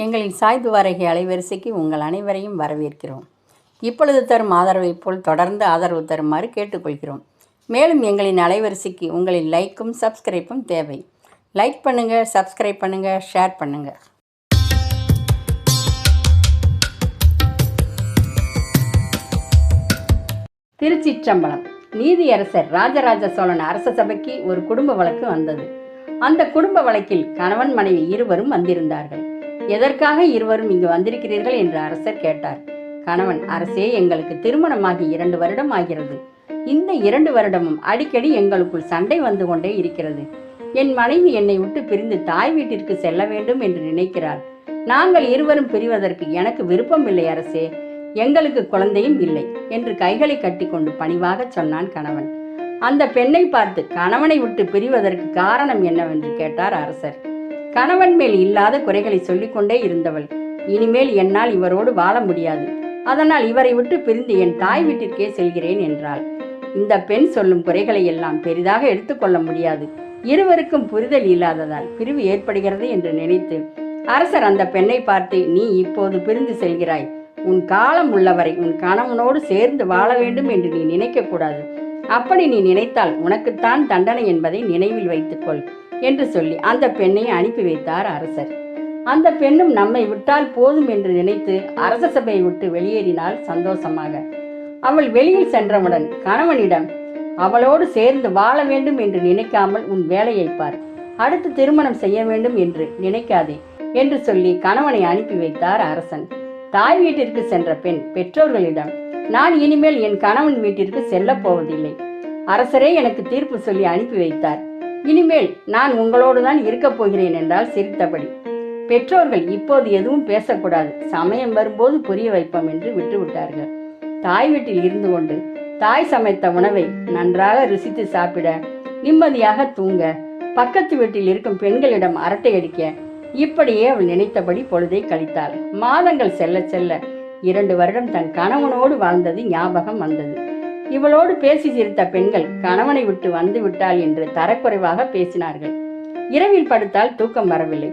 எங்களின் சாய்ந்து வாரகை அலைவரிசைக்கு உங்கள் அனைவரையும் வரவேற்கிறோம். இப்பொழுது தரும் ஆதரவைப் போல் தொடர்ந்து ஆதரவு தருமாறு கேட்டுக்கொள்கிறோம். மேலும் எங்களின் அலைவரிசைக்கு உங்களின் லைக்கும் சப்ஸ்கிரைப்பும் தேவை. லைக் பண்ணுங்கள் சப்ஸ்கிரைப் பண்ணுங்கள் ஷேர் பண்ணுங்கள் திருச்சிற்றம்பலம். நீதியரசர் ராஜராஜ சோழன் அரச சபைக்கு ஒரு குடும்ப வழக்கு வந்தது. அந்த குடும்ப வழக்கில் கணவன் மனைவி இருவரும் வந்திருந்தார்கள். எதற்காக இருவரும் இங்கு வந்திருக்கிறீர்கள் என்று அரசர் கேட்டார். கணவன் அரசே எங்களுக்கு திருமணமாகி இரண்டு வருடம் ஆகிறது. இந்த இரண்டு வருடமும் அடிக்கடி எங்களுக்குள் சண்டை வந்து கொண்டே இருக்கிறது. என் மனைவி என்னை விட்டு பிரிந்து தாய் வீட்டிற்கு செல்ல வேண்டும் என்று நினைக்கிறாள். நாங்கள் இருவரும் பிரிவதற்கு எனக்கு விருப்பமில்லை அரசே. எங்களுக்கு குழந்தையும் இல்லை என்று கைகளை கட்டிக்கொண்டு பணிவாக சொன்னான் கணவன். அந்த பெண்ணை பார்த்து கணவனை விட்டு பிரிவதற்கு காரணம் என்னவென்று கேட்டார் அரசர். கணவன் மேல் இல்லாத குறைகளை சொல்லிக்கொண்டே இருந்தவள். இனிமேல் என்னால் இவரோடு வாழ முடியாது. அதனால் இவரை விட்டு பிரிந்து என் தாய் வீட்டிற்கே செல்கிறேன் என்றாள். இந்த பெண் சொல்லும் குறைகளை எல்லாம் பெரிதாக எடுத்துக்கொள்ள முடியாது. இருவருக்கும் புரிதல் இல்லாததால் பிரிவு ஏற்படுகிறது என்று நினைத்து அரசர் அந்த பெண்ணை பார்த்து நீ இப்போது பிரிந்து செல்கிறாய். உன் காலம் உள்ளவரை உன் கணவனோடு சேர்ந்து வாழ வேண்டும் என்று நீ நினைக்க கூடாது அப்படி நீ நினைத்தால் உனக்குத்தான் தண்டனை என்பதை நினைவில் வைத்துக்கொள். என்று சொல்லி அந்த பெண்ணை அனுப்பி வைத்தார் அரசர். அந்த பெண்ணும் நம்மை விட்டால் போதும் என்று நினைத்து அரச சபையை விட்டு வெளியேறினாள் சந்தோஷமாக. அவள் வெளியில் சென்றவுடன் கணவனிடம் அவளோடு சேர்ந்து வாழ வேண்டும் என்று நினைக்காமல் உன் வேலையை பார். அடுத்து திருமணம் செய்ய வேண்டும் என்று நினைக்காதே என்று சொல்லி கணவனை அனுப்பி வைத்தார் அரசன். தாய் வீட்டிற்கு சென்ற பெண் பெற்றோர்களிடம் நான் இனிமேல் என் கணவன் வீட்டிற்கு செல்லப் போவதில்லை. அரசரே எனக்கு தீர்ப்பு சொல்லி அனுப்பி வைத்தார். இனிமேல் நான் உங்களோடு தான் இருக்கப் போகிறேன் என்றால் சிரித்தபடி. பெற்றோர்கள் இப்போது எதுவும் பேசக்கூடாது. சமயம் வரும்போது புரிய வைப்போம் என்று விட்டுவிட்டார்கள். தாய் வீட்டில் இருந்து கொண்டு தாய் சமைத்த உணவை நன்றாக ருசித்து சாப்பிட நிம்மதியாக தூங்க பக்கத்து வீட்டில் இருக்கும் பெண்களிடம் அரட்டை அடிக்க இப்படியே அவள் நினைத்தபடி பொழுதை கழித்தாள். மாதங்கள் செல்ல செல்ல இரண்டு வருடம் தன் கணவனோடு வாழ்ந்தது ஞாபகம் வந்தது. இவளோடு பேசி சிரித்த பெண்கள் கணவனை விட்டு வந்து விட்டாள் என்று தரக்குறைவாக பேசினார்கள். இரவில் படுத்தால் தூக்கம் வரவில்லை.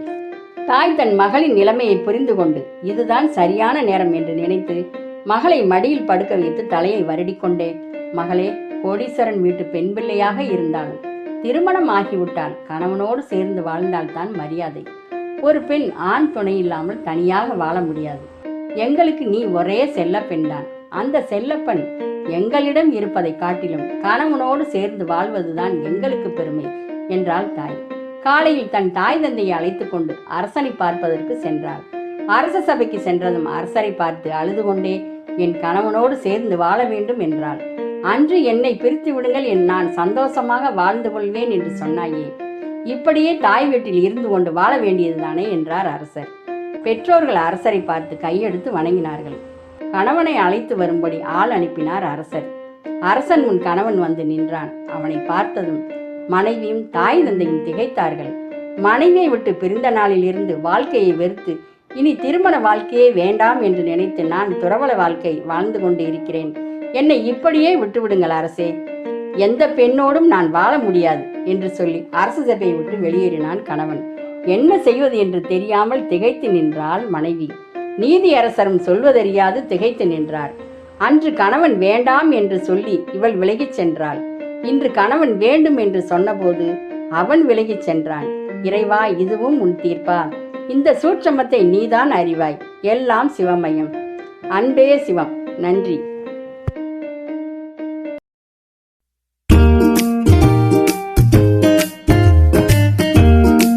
தாய் தன் மகளின் நிலைமையை புரிந்து கொண்டு இதுதான் சரியான நேரம் என்று நினைத்து மகளை மடியில் படுக்க வைத்து தலையை வருடிக்கொண்டே மகளே கோடீஸ்வரன் வீட்டு பெண் பிள்ளையாக இருந்தாலும் திருமணம் ஆகிவிட்டால் கணவனோடு சேர்ந்து வாழ்ந்தால்தான் மரியாதை. ஒரு பெண் ஆண் துணை இல்லாமல் தனியாக வாழ முடியாது. எங்களுக்கு நீ ஒரே செல்ல பெண்தான். அந்த செல்லப்பன் எங்களிடம் இருப்பதை காட்டிலும் கணவனோடு சேர்ந்து வாழ்வதுதான் எங்களுக்கு பெருமை என்றாள் தாய். காலையில் தன் தாய் தந்தையை அழைத்துக் கொண்டு அரசனை பார்ப்பதற்கு சென்றாள். அரச சபைக்கு சென்றதும் அரசரை பார்த்து அழுது கொண்டே என் கணவனோடு சேர்ந்து வாழ வேண்டும் என்றாள். அன்று என்னை பிரித்து விடுங்கள் என் நான் சந்தோஷமாக வாழ்ந்து கொள்வேன் என்று சொன்னாயே. இப்படியே தாய் வீட்டில் இருந்து கொண்டு வாழ வேண்டியதுதானே என்றார் அரசர். பெற்றோர்கள் அரசரை பார்த்து கையெடுத்து வணங்கினார்கள். கணவனை அழைத்து வரும்படி ஆள் அனுப்பினார் அரசர். அரசன் முன் கணவன் வந்து நின்றான். அவனை பார்த்ததும் மனைவியும் தாய் தந்தையும் திகைத்தார்கள். மனைவியை விட்டு பிரிந்த நாளில் இருந்து வாழ்க்கையை வெறுத்து இனி திருமண வாழ்க்கையே வேண்டாம் என்று நினைத்து நான் துறவல வாழ்க்கை வாழ்ந்து கொண்டு இருக்கிறேன். என்னை இப்படியே விட்டுவிடுங்கள் அரசே. எந்த பெண்ணோடும் நான் வாழ முடியாது என்று சொல்லி அரசு சபையை விட்டு வெளியேறினான் கணவன். என்ன செய்வது என்று தெரியாமல் திகைத்து நின்றாள் மனைவி. நீதியரசரும் சொல்வதறியாது திகைத்து நின்றார். அன்று கணவன் வேண்டாம் என்று சொல்லி இவள் விலகிச் சென்றாள். இன்று கணவன் வேண்டும் என்று சொன்னபோது அவன் விலகிச் சென்றான். இறைவா இதுவும் உன் தீர்ப்பா? இந்த சூட்சமத்தை நீதான் அறிவாய். எல்லாம் சிவமயம். அன்பே சிவம். நன்றி.